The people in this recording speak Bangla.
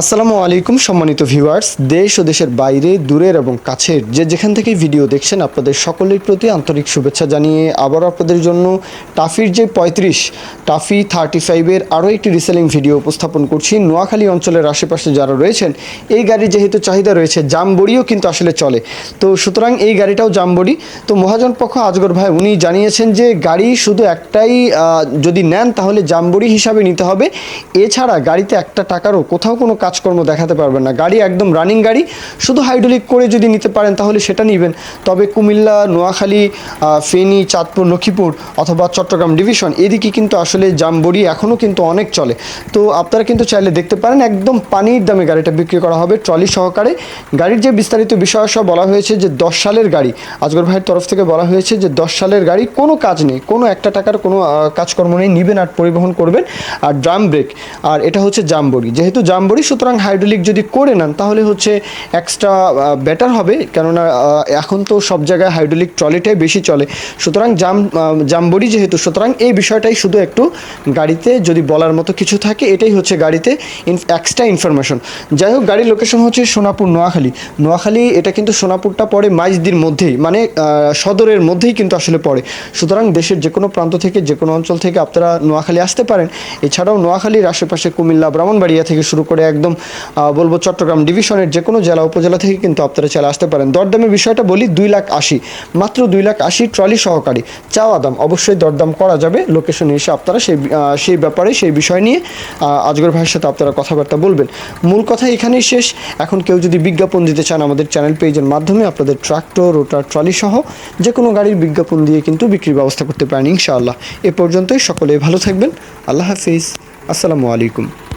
আসসালামু আলাইকুম, সম্মানিত ভিউয়ার্স। দেশ ও দেশের বাইরে, দূরের এবং কাছের যে যেখান থেকে ভিডিও দেখছেন, আপনাদের সকলের প্রতি আন্তরিক শুভেচ্ছা জানিয়ে আবার আপনাদের জন্য টাফির যে পঁয়ত্রিশ, টাফি থার্টি ফাইভের আরও একটি রিসেলিং ভিডিও উপস্থাপন করছি। নোয়াখালী অঞ্চলের আশেপাশে যারা রয়েছেন, এই গাড়ির যেহেতু চাহিদা রয়েছে, জামবড়িও কিন্তু আসলে চলে। তো সুতরাং এই গাড়িটাও জামবড়ি। তো মহাজন পক্ষ, আজগর ভাই, উনি জানিয়েছেন যে গাড়ি শুধু একটাই যদি নেন তাহলে জামবড়ি হিসাবে নিতে হবে। এছাড়া গাড়িতে একটা টাকারও কোথাও কোনো কাজকর্ম দেখাতে পারবেন না। গাড়ি একদম রানিং গাড়ি, শুধু হাইড্রোলিক করে যদি নিতে পারেন তাহলে সেটা নেবেন। তবে কুমিল্লা, নোয়াখালী ফেনী, চাঁদপুর, লক্ষ্মীপুর অথবা চট্টগ্রাম ডিভিশন এদিকে কিন্তু আসলে জামবড়ি এখনও কিন্তু অনেক চলে। তো আপনারা কিন্তু চাইলে দেখতে পারেন, একদম পানির দামে গাড়িটা বিক্রি করা হবে ট্রলি সহকারে। গাড়ির যে বিস্তারিত বিষয়, সব বলা হয়েছে যে দশ সালের গাড়ি। আজগর ভাইয়ের তরফ থেকে বলা হয়েছে যে দশ সালের গাড়ি, কোনো কাজ নেই, কোনো একটা টাকার কোনো কাজকর্ম নেই, নিবেন আর পরিবহন করবেন আর ড্রাম ব্রেক আর এটা হচ্ছে জামবড়ি। যেহেতু জামবড়ি সুতরাং হাইড্রোলিক যদি করে নেন তাহলে হচ্ছে এক্সট্রা বেটার হবে। কেননা এখন তো সব জায়গায় হাইড্রোলিক ট্রলিটাই বেশি চলে। সুতরাং জাম আহ, জামবড়ি যেহেতু সুতরাং এই বিষয়টাই শুধু একটু গাড়িতে যদি বলার মতো কিছু থাকে এটাই হচ্ছে গাড়িতে এক্সট্রা ইনফরমেশন যাই হোক গাড়ির লোকেশন হচ্ছে সোনাপুর নোয়াখালী। নোয়াখালী এটা কিন্তু সোনাপুরটা পড়ে মাইজদির মধ্যেই মানে সদরের মধ্যেই কিন্তু আসলে পড়ে। সুতরাং দেশের যে কোনো প্রান্ত থেকে যে কোনো অঞ্চল থেকে আপনারা নোয়াখালী আসতে পারেন। এছাড়াও নোয়াখালীর আশেপাশে কুমিল্লা ব্রাহ্মণবাড়িয়া থেকে শুরু করে একদম বলব চট্টগ্রাম ডিভিশনের যে কোনো জেলা, উপজেলা থেকে কিন্তু আপনারা চাইলে আসতে পারেন। দরদামের বিষয়টা বলি, দুই লাখ আশি। মাত্র দুই লাখ আশি ট্রলি সহকারী। চাওয়া দাম, অবশ্যই দরদাম করা যাবে। লোকেশনে এসে আপনারা সেই সেই ব্যাপারে, সেই বিষয় নিয়ে আজগর ভাইয়ের সাথে আপনারা কথাবার্তা বলবেন। মূল কথা এখানেই শেষ। এখন কেউ যদি বিজ্ঞাপন দিতে চান আমাদের চ্যানেল পেজের মাধ্যমে, আপনাদের ট্রাক্টর, রোটার, ট্রলি সহ যে কোনো গাড়ির বিজ্ঞাপন দিয়ে কিন্তু বিক্রির ব্যবস্থা করতে পারেন ইনশাআল্লাহ। এ পর্যন্তই, সকলে ভালো থাকবেন। আল্লাহ হাফিজ। আসসালামু আলাইকুম।